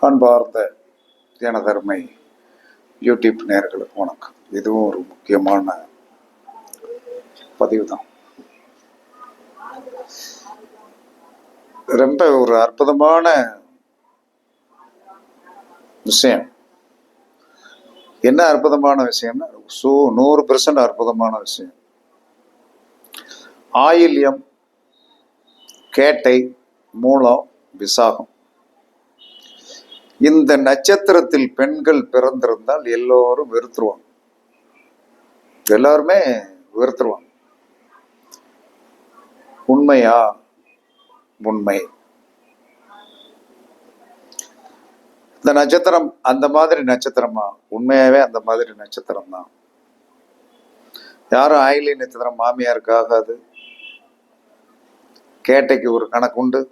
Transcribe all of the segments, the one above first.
அன்பார்ந்த எனதருமை யூடியூப் நேர்களுக்கு வணக்கம். இதுவும் ஒரு முக்கியமான பதிவு தான் ரொம்ப ஒரு அற்புதமான விஷயம். என்ன அற்புதமான விஷயம்னா சூ நூறு பெர்சன்ட் அற்புதமான விஷயம். ஆயில்யம் கேட்டை மூலம் விசாகம். இந்த நட்சத்திரத்தில் பெண்கள் பிறந்திருந்தால் எல்லோரும் வெறுத்துருவாங்க. எல்லாருமே வெறுத்துருவாங்க. உண்மையா? உண்மை. இந்த நட்சத்திரம் அந்த மாதிரி நட்சத்திரமா? உண்மையாவே அந்த மாதிரி நட்சத்திரம் தான் யாரும் ஆயிலி நட்சத்திரம் மாமியாருக்கு ஆகாது. கேட்டைக்கு ஒரு கணக்குண்டு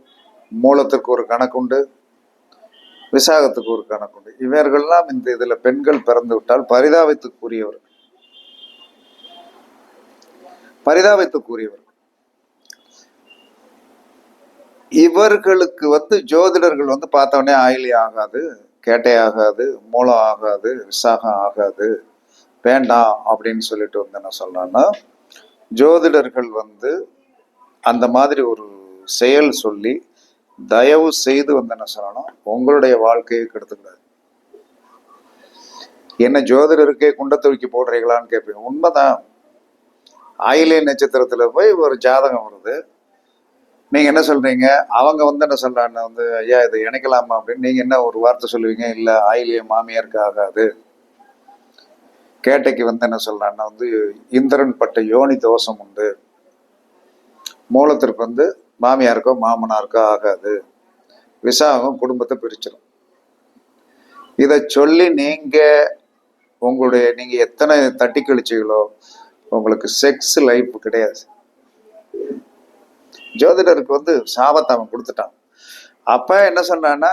மூலத்திற்கு ஒரு கணக்குண்டு விசாகத்துக்கு ஒரு கணக்குண்டு இவர்கள்லாம் இந்த இதுல பெண்கள் பிறந்து விட்டால் பரிதாபத்துக்குரியவர். பரிதாபத்துக்குரியவர். இவர்களுக்கு வந்து ஜோதிடர்கள் வந்து பார்த்தவொடனே ஆயிலி ஆகாது கேட்டை ஆகாது மூலம் ஆகாது விசாகம் ஆகாது. வேண்டாம் அப்படின்னு சொல்லிட்டு வந்து என்ன சொல்றான்னா ஜோதிடர்கள் வந்து அந்த மாதிரி ஒரு செயல் சொல்லி தயவு செய்து வந்து என்ன சொல்லணும்? உங்களுடைய வாழ்க்கையை கெடுத்துக்கூடாது என்ன ஜோதிடருக்கே குண்ட தூக்கி போடுறீங்களான்னு கேட்பீங்க உண்மைதான். ஆயிலே நட்சத்திரத்துல போய் ஒரு ஜாதகம் வருது. நீங்க என்ன சொல்றீங்க? அவங்க வந்து என்ன சொல்றாங்க? வந்து ஐயா இதை இணைக்கலாமா? அப்படின்னு நீங்க என்ன ஒரு வார்த்தை சொல்லுவீங்க? இல்ல ஆயிலே மாமியாருக்கு ஆகாது. கேட்டைக்கு வந்து என்ன சொல்றாங்கன்னா வந்து இந்திரன் பட்ட யோனி தோஷம் உண்டு. மூலத்திற்கு வந்து மாமியாருக்கோ மாமனாருக்கோ ஆகாது. விசாகம் குடும்பத்தை பிரிச்சிடும் இதை சொல்லி நீங்கள் உங்களுடைய நீங்கள் எத்தனை தட்டி கழிச்சிகளோ உங்களுக்கு செக்ஸ் லைஃப் கிடையாது. ஜோதிடருக்கு வந்து சாபத்தை அவன் கொடுத்துட்டான். அப்போ என்ன சொன்னான்னா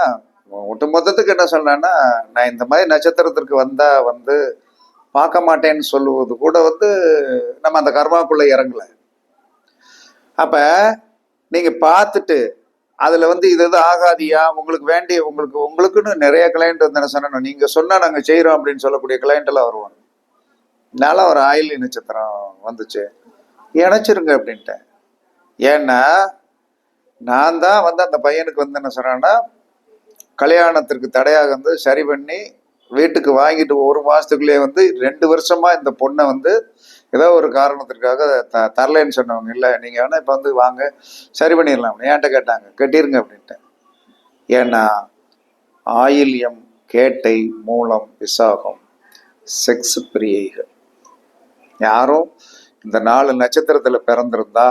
ஒட்டு மொத்தத்துக்கு என்ன சொன்னான்னா நான் இந்த மாதிரி நட்சத்திரத்திற்கு வந்தால் வந்து பார்க்க மாட்டேன்னு சொல்லுவது கூட வந்து நம்ம அந்த கர்மாக்குள்ளே இறங்கலை. அப்போ நீங்க பார்த்துட்டு அதுல வந்து இது இது ஆகாதியா? உங்களுக்கு வேண்டிய உங்களுக்கு உங்களுக்குன்னு நிறைய கிளைண்ட் வந்து என்ன சொன்னா நீங்க சொன்னா நாங்க செய்யறோம் அப்படின்னு சொல்லக்கூடிய கிளைண்ட் எல்லாம் வருவாங்க. நல்லா ஒரு ஆயில் நட்சத்திரம் வந்துச்சு. இணைச்சிருங்க அப்படின்ட்டேன் ஏன்னா நான் தான் வந்து அந்த பையனுக்கு வந்து என்ன சொன்னேன்னா கல்யாணத்திற்கு தடையாக வந்து சரி பண்ணி வீட்டுக்கு வாங்கிட்டு ஒரு மாசத்துக்குள்ளேயே வந்து ரெண்டு வருஷமா இந்த பொண்ணை வந்து ஏதோ ஒரு காரணத்திற்காக த தரலைன்னு சொன்னவங்க இல்லை நீங்க வேணா இப்போ வந்து வாங்க. சரி பண்ணிடலாம். ஏன்ட்ட கேட்டாங்க. கட்டிருங்க அப்படின்ட்டு. ஏன்னா ஆயில்யம் கேட்டை மூலம் விசாகம் செக்ஸ் பிரியைகள். யாரும் இந்த நாலு நட்சத்திரத்துல பிறந்திருந்தா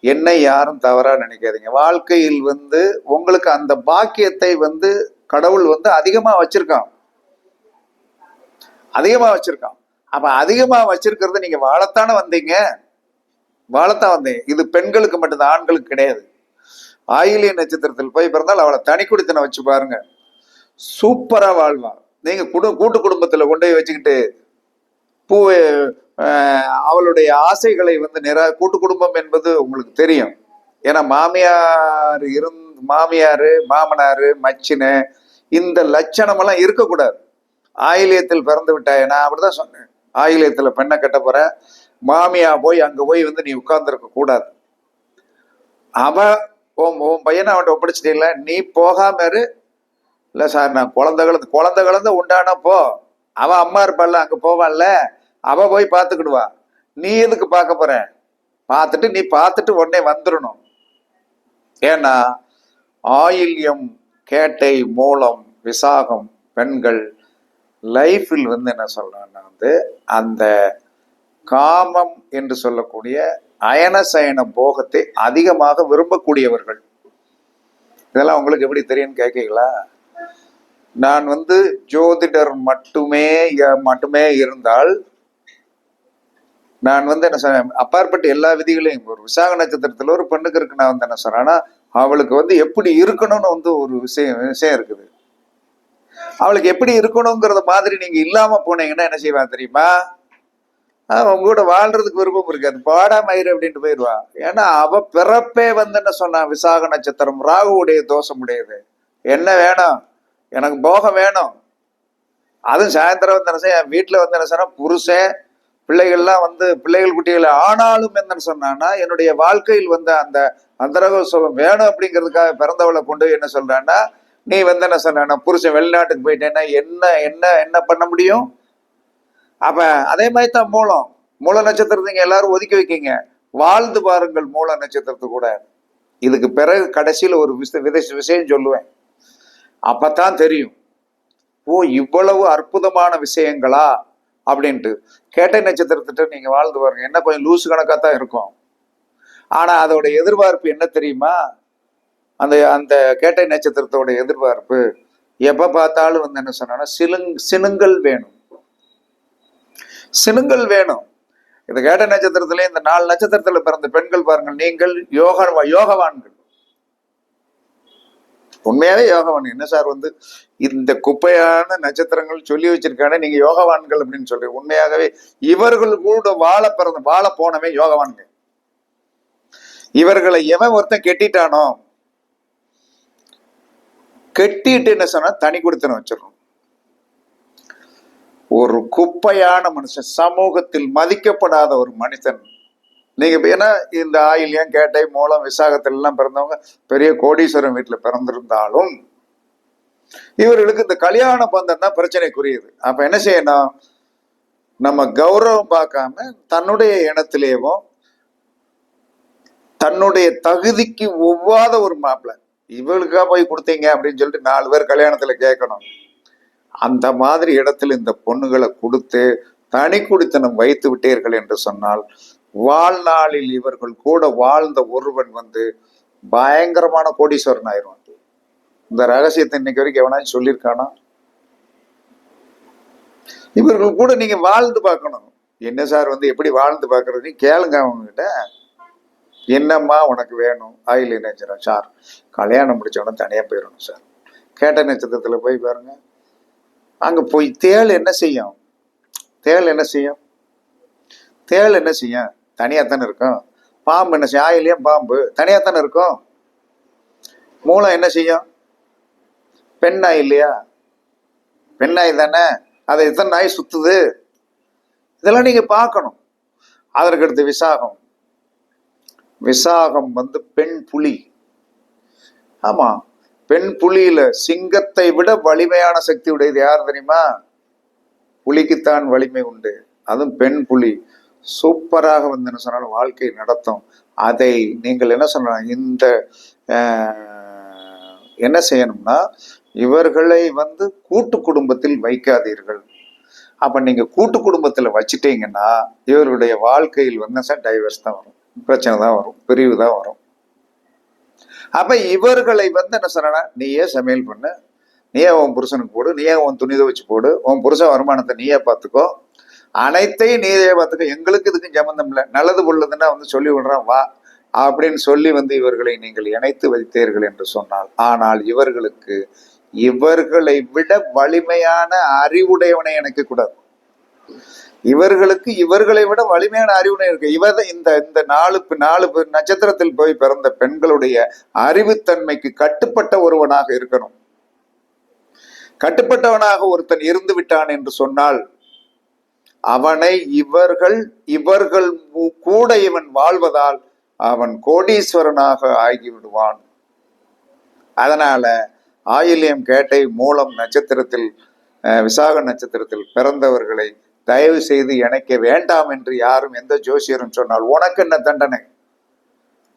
என்னை யாரும் தவறா நினைக்காதீங்க. வாழ்க்கையில் வந்து உங்களுக்கு அந்த பாக்கியத்தை வந்து கடவுள் வந்து அதிகமா வச்சிருக்கான். அதிகமா வச்சிருக்கான். அப்ப அதிகமா வச்சிருக்கிறது நீங்க வாழத்தானே வந்தீங்க? வாழத்தான் வந்தீங்க. இது பெண்களுக்கு மட்டும்தான் ஆண்களுக்கு கிடையாது. ஆயிலிய நட்சத்திரத்தில் போய் பிறந்தால் அவளை தனி குடித்தனை வச்சு பாருங்க. சூப்பரா வாழ்வா. நீங்க குடு கூட்டு குடும்பத்துல கொண்டு போய் வச்சுக்கிட்டு பூ அவளுடைய ஆசைகளை வந்து நிற கூட்டு குடும்பம் என்பது உங்களுக்கு தெரியும். ஏன்னா மாமியார் இருந் மாமியாரு மாமனாரு மச்சினு இந்த லட்சணம் எல்லாம் இருக்கக்கூடாது. ஆயிலியத்தில் பிறந்து விட்டாய். நான் அப்படிதான் சொன்னேன். ஆயிலியத்தில் பெண்ணை கட்ட போற மாமியா போய் அங்கே போய் வந்து நீ உட்கார்ந்துருக்க கூடாது. அவன் உன் உன் பையனை அவன்கிட்ட ஒப்படைச்சிட்டீங்களா நீ போகாம இரு. இல்லை சார் நான் குழந்தை கலந்து குழந்தை கலந்து உண்டானா போ. அவன் அம்மா இருப்பாள்ல அங்கே போவான்ல அவன் போய் பார்த்துக்கிடுவா. நீ எதுக்கு பார்க்க போற? பார்த்துட்டு நீ பார்த்துட்டு உடனே வந்துடணும். ஏன்னா ஆயில்யம் கேட்டை மூலம் விசாகம் பெண்கள் லைஃபில் வந்து என்ன சொல்றாங்கன்னா வந்து அந்த காமம் என்று சொல்லக்கூடிய அயனசயன போகத்தை அதிகமாக விரும்பக்கூடியவர்கள். இதெல்லாம் உங்களுக்கு எப்படி தெரியும்னு கேட்கீங்களா? நான் வந்து ஜோதிடர் மட்டுமே மட்டுமே இருந்தால் நான் வந்து என்ன சொன்னேன் அப்பாற்பட்ட எல்லா விதிகளையும் ஒரு விசாக நட்சத்திரத்தில் ஒரு பெண்ணுக்கு இருக்கு நான் வந்து என்ன சொன்னேன்னா அவளுக்கு வந்து எப்படி இருக்கணும்னு வந்து ஒரு விஷயம் விஷயம் இருக்குது. அவளுக்கு எப்படி இருக்கணுங்கிறத மாதிரி நீங்க இல்லாம போனீங்கன்னா என்ன செய்வான் தெரியுமா? உங்க கூட வாழ்றதுக்கு விருப்பம் இருக்காது. பாடா மயிறு அப்படின்ட்டு போயிடுவா ஏன்னா அவ பிறப்பே வந்து என்ன சொன்னா விசாக நட்சத்திரம் ராகுவுடைய தோஷம் உடையது என்ன வேணும்? எனக்கு போகம் வேணும். அதுவும் சாயந்தரம் வந்தேன் என் வீட்டில் என்ன சொன்னா புருஷன் பிள்ளைகள்லாம் வந்து பிள்ளைகள் குட்டிகள் ஆனாலும் என்னன்னு சொன்னான்னா என்னுடைய வாழ்க்கையில் வந்த அந்த அந்தரக சுகம் வேணும் அப்படிங்கிறதுக்காக பிறந்தவளை கொண்டு போய் என்ன சொல்றான்னா நீ வந்து என்ன நான் புருஷன் வெளிநாட்டுக்கு போயிட்டேன்னா என்ன என்ன என்ன பண்ண முடியும்? அப்ப அதே மாதிரி தான் மூலம். மூல நட்சத்திரத்தை எல்லாரும் ஒதுக்கி வைக்கீங்க. வாழ்ந்து பாருங்கள் மூல நட்சத்திரத்து கூட. இதுக்கு பிறகு கடைசியில் ஒரு விஷ விதை- விஷயம் சொல்லுவேன். அப்பத்தான் தெரியும். ஓ இவ்வளவு அற்புதமான விஷயங்களா? அப்படின்ட்டு. கேட்டை நட்சத்திரத்திட்ட நீங்க வாழ்ந்து பாருங்க என்ன கொஞ்சம் லூசு கணக்காக தான் இருக்கும். ஆனா அதோட எதிர்பார்ப்பு என்ன தெரியுமா? அந்த அந்த கேட்டை நட்சத்திரத்தோட எதிர்பார்ப்பு எப்ப பார்த்தாலும் வந்து என்ன சொன்னோன்னா சிலுங் சினுங்கள் வேணும். சினுங்கள் வேணும். இந்த கேட்ட நட்சத்திரத்துல இந்த நாலு நட்சத்திரத்துல பிறந்த பெண்கள் பாருங்கள் நீங்கள் யோக யோகவான்கள். உண்மையாவே யோகவான். என்ன சார் வந்து இந்த குப்பையான நட்சத்திரங்கள் சொல்லி வச்சிருக்கானே நீங்க யோகவான்கள் அப்படின்னு சொல்றீங்க. உண்மையாகவே இவர்கள் கூட வாழ பிறந்த வாழ போனவே யோகவான்கள். இவர்களை எவன் ஒருத்தன் கெட்டிட்டானோ கெட்டிட்டு என்ன சொன்னா தனி கொடுத்தன வச்சிடணும் ஒரு குப்பையான மனுஷன் சமூகத்தில் மதிக்கப்படாத ஒரு மனிதன். நீங்க ஏன்னா இந்த ஆயில்யம் கேட்டை மூலம் விசாகத்தில் எல்லாம் பிறந்தவங்க பெரிய கோடீஸ்வரன் வீட்டுல பிறந்திருந்தாலும் இவர்களுக்கு இந்த கல்யாண பந்தம் தான் பிரச்சனைக்குரியது. அப்ப என்ன செய்யணும்? நம்ம கௌரவம் பார்க்காம தன்னுடைய இனத்திலேயும் தன்னுடைய தகுதிக்கு ஒவ்வாத ஒரு மாப்பிள்ளை இவளுக்கா போய் கொடுத்தீங்க அப்படின்னு சொல்லிட்டு நாலு பேர் கல்யாணத்துல கேட்கணும். அந்த மாதிரி இடத்துல இந்த பொண்ணுகளை கொடுத்து தனி குடித்தனம் வைத்து விட்டீர்கள் என்று சொன்னால் வாழ்நாளில் இவர்கள் கூட வாழ்ந்த ஒருவன் வந்து பயங்கரமான கோடீஸ்வரன் ஆயிரும் இந்த ரகசியத்தை இன்னைக்கு வரைக்கும் எவனாச்சும் சொல்லியிருக்கானா? இவர்கள் கூட நீங்க வாழ்ந்து பார்க்கணும். என்ன சார் வந்து எப்படி வாழ்ந்து பார்க்கறதுன்னு கேளுங்க அவங்க கிட்ட என்னம்மா உனக்கு வேணும்? ஆயில் நினைச்சிடும் சார் கல்யாணம் முடிச்சவன தனியாக போயிடணும் சார் கேட்ட நட்சத்திரத்தில் போய் பாருங்க. அங்கே போய் தேள் என்ன செய்யும்? தேள் என்ன செய்யும்? தேள் என்ன செய்யும்? தனியாக தானே இருக்கும். பாம்பு என்ன செய்யும்? ஆயிலையும் பாம்பு. தனியாக தானே இருக்கும். மூளை என்ன செய்யும்? பெண் நாய் இல்லையா? பெண் நாய் தானே. அதை எத்தனை நாய் சுத்துது? இதெல்லாம் நீங்கள் பார்க்கணும். அதற்கடுத்து விசாகம். விசாகம் வந்து பெண் புலி. ஆமா பெண் புலியில சிங்கத்தை விட வலிமையான சக்தி உடையது யார் தெரியுமா? புலிக்குத்தான் வலிமை உண்டு. அதுவும் பெண் புலி. சூப்பராக வந்து என்ன சொன்னாலும் வாழ்க்கை நடத்தும். அதை நீங்கள் என்ன சொல்லலாம்? இந்த என்ன செய்யணும்னா இவர்களை வந்து கூட்டு குடும்பத்தில் வைக்காதீர்கள். அப்ப நீங்க கூட்டு குடும்பத்துல வச்சிட்டீங்கன்னா இவர்களுடைய வாழ்க்கையில் வந்து சார் டைவர்ஸ் தான் வரும். பிரச்சனை தான் வரும் பிரிவு தான் வரும். அப்ப இவர்களை வந்து என்ன சொன்னா நீயே சமையல் பண்ணு நீயே உன் புருஷனுக்கு போடு நீயே உன் துணி துவைச்சு போடு உன் புருஷன் வருமானத்தை நீயே பார்த்துக்கோ. அனைத்தையும் நீயே பார்த்துக்கோ. எங்களுக்கு இதுக்கும் சம்மந்தம் இல்லை. நல்லது உள்ளதுன்னா வந்து சொல்லி விடுறான் வா அப்படின்னு சொல்லி வந்து இவர்களை நீங்கள் இணைத்து வைத்தீர்கள் என்று சொன்னால் ஆனால் இவர்களுக்கு இவர்களை விட வலிமையான அறிவுடையவனை இணைக்க கூடாது. இவர்களுக்கு இவர்களை விட வலிமையான அறிவுனை இருக்கு. இவர் இந்த இந்த நாலு நாலு நட்சத்திரத்தில் போய் பிறந்த பெண்களுடைய அறிவுத்தன்மைக்கு கட்டுப்பட்ட ஒருவனாக இருக்கணும். கட்டுப்பட்டவனாக ஒருத்தன் இருந்து விட்டான் என்று சொன்னால் அவனை இவர்கள் இவர்கள் கூட இவன் வாழ்வதால் அவன் கோடீஸ்வரனாக ஆகிவிடுவான். அதனால ஆயில்யம் கேட்டை மூலம் நட்சத்திரத்தில் அஹ், விசாக நட்சத்திரத்தில் பிறந்தவர்களை தயவு செய்து இணைக்க வேண்டாம் என்று யாரும் எந்த ஜோசியரும் சொன்னால் உனக்கு என்ன தண்டனை?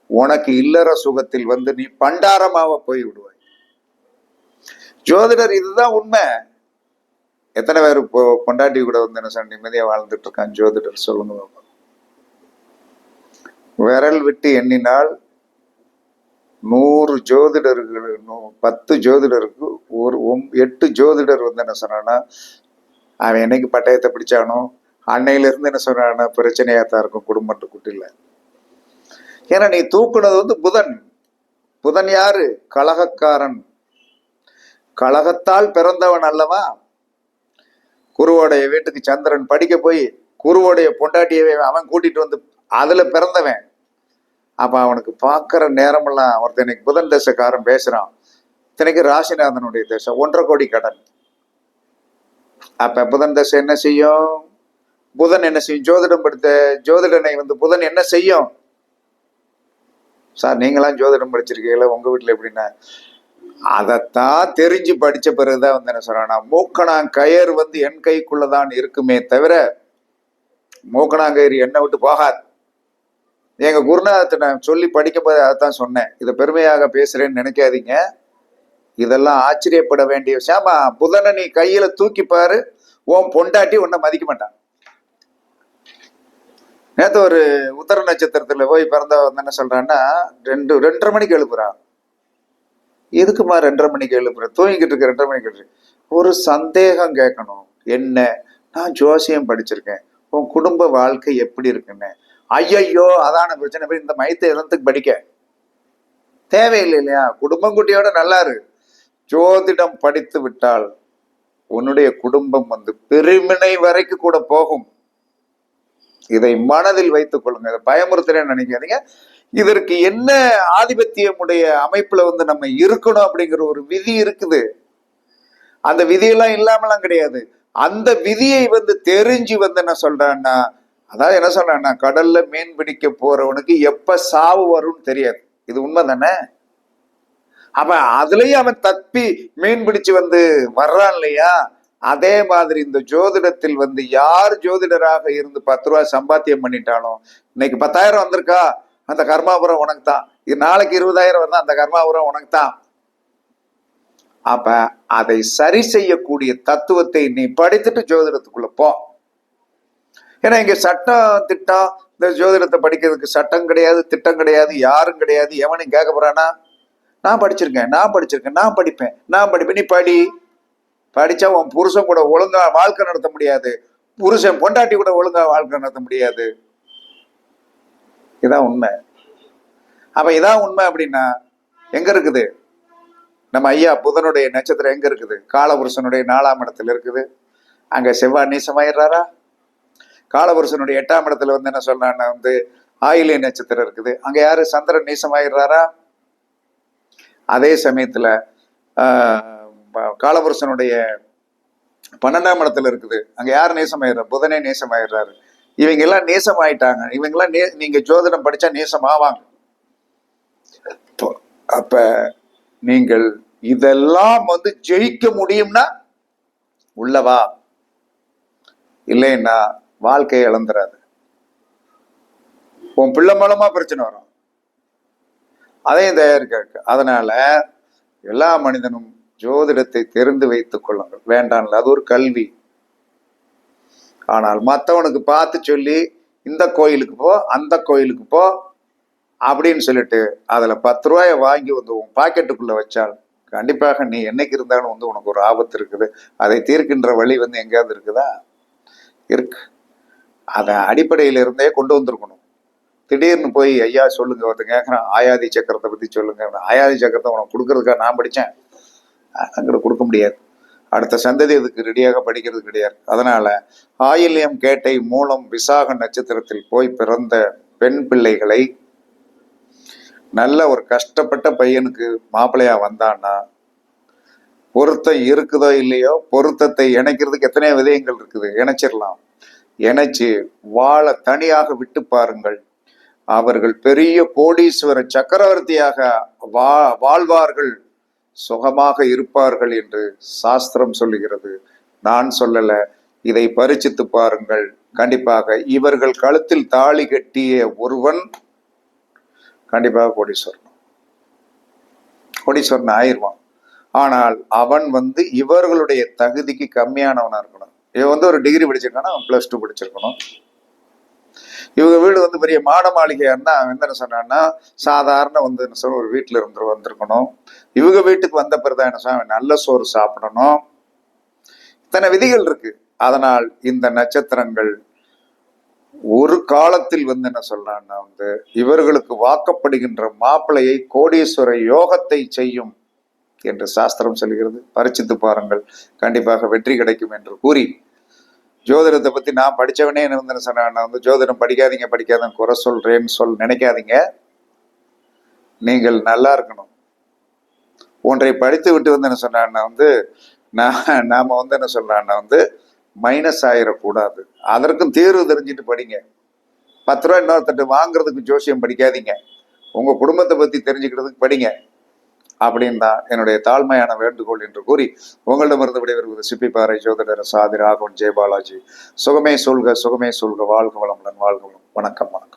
உனக்கு இல்லற சுகத்தில் வந்து நீ பண்டாரமாக போய் விடுவாய் ஜோதிடர் இதுதான் உண்மை. எத்தனை பேர் இப்போ பொண்டாட்டி கூட வந்து என்ன சொன்ன நிம்மதியா வாழ்ந்துட்டு இருக்கான் ஜோதிடர் சொல்லுங்க விரல் விட்டு எண்ணினால் நூறு ஜோதிடர்கள் பத்து ஜோதிடருக்கு ஒரு எட்டு ஜோதிடர் வந்து என்ன சொன்னா அவன் என்னைக்கு பட்டயத்தை பிடிச்சானோ அன்னையில இருந்து என்ன சொன்னான்னா பிரச்சனையாக தான் இருக்கும் குடும்பத்து குட்டில ஏன்னா நீ தூக்குனது வந்து புதன். புதன் யாரு? கழகக்காரன் கழகத்தால் பிறந்தவன் அல்லவா? குருவோடைய வீட்டுக்கு சந்திரன் படிக்க போய் குருவோடைய பொண்டாட்டியவே அவன் கூட்டிட்டு வந்து அதுல பிறந்தவன். அப்ப அவனுக்கு பார்க்குற நேரமெல்லாம் ஒருத்தனைக்கு இன்னைக்கு புதன் தசைக்காரன் பேசுறான். இத்தனைக்கு ராசிநாதனுடைய தசை ஒன்றரை கோடி கடன். அப்ப புதன் தசை என்ன செய்யும்? புதன் என்ன செய்யும்? ஜோதிடம் படித்த ஜோதிடனை வந்து புதன் என்ன செய்யும்? சார் நீங்களாம் ஜோதிடம் படிச்சிருக்கீங்களா? உங்க வீட்டுல எப்படின்னா அதைத்தான் தெரிஞ்சு படிச்ச பிறகுதான் வந்து என்ன சொல்றானா மூக்கணாங் கயர் வந்து என் கைக்குள்ளதான் இருக்குமே தவிர மூக்கணாங்கயிறு என்னை விட்டு போகாது. எங்க குருநாதத்தை நான் சொல்லி படிக்கும் போது அதைத்தான் சொன்னேன். இதை பெருமையாக பேசுறேன்னு நினைக்காதீங்க. இதெல்லாம் ஆச்சரியப்பட வேண்டிய விஷயம். புதனை நீ கையில தூக்கி பாரு. உன் பொண்டாட்டி உன்னை மதிக்க மாட்டான். நேற்று ஒரு உத்தர நட்சத்திரத்துல போய் பிறந்த வந்து என்ன சொல்றான்னா ரெண்டு ரெண்டரை மணிக்கு எழுப்புறான் எதுக்குமா ரெண்டரை மணிக்கு எழுப்புற? தூங்கிக்கிட்டு இருக்க ரெண்டரை மணிக்கு எழுப்புற. ஒரு சந்தேகம் கேட்கணும். என்ன? நான் ஜோசியம் படிச்சிருக்கேன். உன் குடும்ப வாழ்க்கை எப்படி இருக்குன்னு. ஐயையோ அதான பிரச்சனை. போய் இந்த மயத்தை எதத்துக்கு படிக்க? தேவையில்லை இல்லையா? குடும்பம் குட்டியோட நல்லா இருக்கு ஜோதிடம் படித்து விட்டால் உன்னுடைய குடும்பம் வந்து பெருமினை வரைக்கும் கூட போகும். இதை மனதில் வைத்துக் கொள்ளுங்க இதை பயமுறுத்துறேன்னு நினைக்காதீங்க. இதற்கு என்ன ஆதிபத்தியமுடைய அமைப்புல வந்து நம்ம இருக்கணும் அப்படிங்கிற ஒரு விதி இருக்குது. அந்த விதியெல்லாம் இல்லாமலாம் கிடையாது. அந்த விதியை வந்து தெரிஞ்சு வந்து என்ன சொல்றான்னா அதாவது என்ன சொல்றான்னா கடல்ல மீன் பிடிக்க போறவனுக்கு எப்ப சாவு வரும்னு தெரியாது. இது உண்மை தானே? அப்ப அதுலயும் அவன் தப்பி மீன் பிடிச்சு வந்து வர்றான் இல்லையா? அதே மாதிரி இந்த ஜோதிடத்தில் வந்து யார் ஜோதிடராக இருந்து பத்து ரூபா சம்பாத்தியம் பண்ணிட்டாலும் இன்னைக்கு பத்தாயிரம் வந்திருக்கா? அந்த கர்மாபுரம் உனக்கு தான். இது நாளைக்கு இருபதாயிரம் வந்தா அந்த கர்மாபுரம் உனக்கு தான். அப்ப அதை சரி செய்யக்கூடிய தத்துவத்தை நீ படித்துட்டு ஜோதிடத்துக்குள்ள போ. ஏன்னா இங்க சட்டம் திட்டம் இந்த ஜோதிடத்தை படிக்கிறதுக்கு சட்டம் கிடையாது திட்டம் கிடையாது யாரும் கிடையாது எவனையும் கேட்க போறானா? நான் படிச்சிருக்கேன் நான் படிச்சிருக்கேன் நான் படிப்பேன். நான் படிப்பேன். நீ படி. படிச்சா உன் புருஷன் கூட ஒழுங்கா வாழ்க்கை நடத்த முடியாது. புருஷன் பொண்டாட்டி கூட ஒழுங்கா வாழ்க்கை நடத்த முடியாது. இதான் உண்மை. அப்ப இதான் உண்மை அப்படின்னா எங்க இருக்குது? நம்ம ஐயா புதனுடைய நட்சத்திரம் எங்க இருக்குது? காலபுருஷனுடைய நாலாம் இடத்துல இருக்குது. அங்க செவ்வாய் நீசமாயிடுறாரா? காலபுருஷனுடைய எட்டாம் இடத்துல வந்து என்ன சொல்றான்னா வந்து ஆயிலிய நட்சத்திரம் இருக்குது. அங்க யாரு? சந்திரன் நீசமாயிடுறாரா? அதே சமயத்துல காலபுருஷனுடைய பன்னெண்டாம் இடத்துல இருக்குது. அங்க யார் நேசமாயிடுறா? புதனே நேசமாயிடுறாரு. இவங்க எல்லாம் நேசமாயிட்டாங்க. இவங்கெல்லாம் நே நீங்க ஜோதிடம் படிச்சா நேசம் ஆவாங்க அப்போ- அப்ப நீங்கள் இதெல்லாம் வந்து ஜெயிக்க முடியும்னா உள்ளவா? இல்லைன்னா வாழ்க்கையை இழந்துறாது. உன் பிள்ளை மூலமா பிரச்சனை வரும். அதையும் தயாரிக்க அதனால எல்லா மனிதனும் ஜோதிடத்தை தெரிந்து வைத்துக் கொள்ளுங்கள் வேண்டாம்ல அது ஒரு கல்வி. ஆனால் மற்றவனுக்கு பார்த்து சொல்லி இந்த கோயிலுக்கு போ அந்த கோயிலுக்கு போ அப்படின்னு சொல்லிட்டு அதில் பத்து ரூபாயை வாங்கி வந்து உன் பாக்கெட்டுக்குள்ளே வச்சால் கண்டிப்பாக நீ என்னைக்கு இருந்தாலும் வந்து உனக்கு ஒரு ஆபத்து இருக்குது. அதை தீர்க்கின்ற வழி வந்து எங்கேயாவது இருக்குதா? இருக்கு. அதை அடிப்படையிலிருந்தே கொண்டு வந்திருக்கணும். திடீர்னு போய் ஐயா சொல்லுங்க ஒருத்தன் கேட்குறான் ஆயாதி சக்கரத்தை பத்தி சொல்லுங்க. ஆயாதி சக்கரத்தை உனக்கு கொடுக்கறதுக்காக நான் படித்தேன் அங்கிட்ட கொடுக்க முடியாது. அடுத்த சந்ததி அதுக்கு ரெடியாக படிக்கிறது கிடையாது. அதனால ஆயில்யம் கேட்டை மூலம் விசாக நட்சத்திரத்தில் போய் பிறந்த பெண் பிள்ளைகளை நல்ல ஒரு கஷ்டப்பட்ட பையனுக்கு மாப்பிள்ளையா வந்தான்னா பொருத்தம் இருக்குதோ இல்லையோ பொருத்தத்தை இணைக்கிறதுக்கு எத்தனையோ விதயங்கள் இருக்குது. இணைச்சிடலாம். இணைச்சு வாழ தனியாக விட்டு பாருங்கள். அவர்கள் பெரிய கோடீஸ்வர சக்கரவர்த்தியாக வா வாழ்வார்கள் சுகமாக இருப்பார்கள் என்று சாஸ்திரம் சொல்லுகிறது. நான் சொல்லல இதை பரிச்சித்து பாருங்கள். கண்டிப்பாக இவர்கள் கழுத்தில் தாலி கட்டிய ஒருவன் கண்டிப்பாக கோடீஸ்வரன். கோடீஸ்வரன் ஆயிருவான் ஆனால் அவன் வந்து இவர்களுடைய தகுதிக்கு கம்மியானவனா இருக்கணும். இவன் வந்து ஒரு டிகிரி படிச்சிருக்கானா? அவன் பிளஸ் டூ படிச்சிருக்கணும். இவங்க வீடு வந்து பெரிய மாட மாளிகையான்னா அவன் என்ன சொன்னான்னா சாதாரண வந்து என்ன சொல்ல ஒரு வீட்டில் இருந்து வந்திருக்கணும். இவங்க வீட்டுக்கு வந்த பிறகுதான் என்ன சொன்னா அவன் நல்ல சோறு சாப்பிடணும். இத்தனை விதிகள் இருக்கு. அதனால் இந்த நட்சத்திரங்கள் ஒரு காலத்தில் வந்து என்ன சொல்றான்னா வந்து இவர்களுக்கு வாக்கப்படுகின்ற மாப்பிளையை கோடீஸ்வர யோகத்தை செய்யும் என்று சாஸ்திரம் சொல்கிறது. பரிச்சித்து பாருங்கள். கண்டிப்பாக வெற்றி கிடைக்கும் என்று கூறி ஜோதிடத்தை பத்தி நான் படிச்சவனே என்ன வந்து என்ன சொன்னேன் நான் வந்து ஜோதிடம் படிக்காதீங்க படிக்காதீங்க குறை சொல்றேன்னு சொல் நினைக்காதீங்க. நீங்கள் நல்லா இருக்கணும். ஒன்றை படித்து விட்டு வந்து என்ன சொன்னான்னா வந்து நான் நாம வந்து என்ன சொல்றான்னா வந்து மைனஸ் ஆயிடக்கூடாது அதற்கும் தீர்வு தெரிஞ்சுட்டு படிங்க. பத்து ரூபா இன்னொருத்தட்டு வாங்குறதுக்கு ஜோசியம் படிக்காதீங்க. உங்க குடும்பத்தை பத்தி தெரிஞ்சுக்கிறதுக்கு படிங்க. அப்படின்னு தான் என்னுடைய தாழ்மையான வேண்டுகோள் என்று கூறி உங்களிடமிருந்து விடைபெறுவது சிப்பிப்பாறை ஜோதிடர் சாதி ராகவன் ஜெயபாலாஜி. சுகமே சொல்க சுகமே சொல்க வாழ்க வளமுடன் வாழ்க வளம் வணக்கம் வணக்கம்.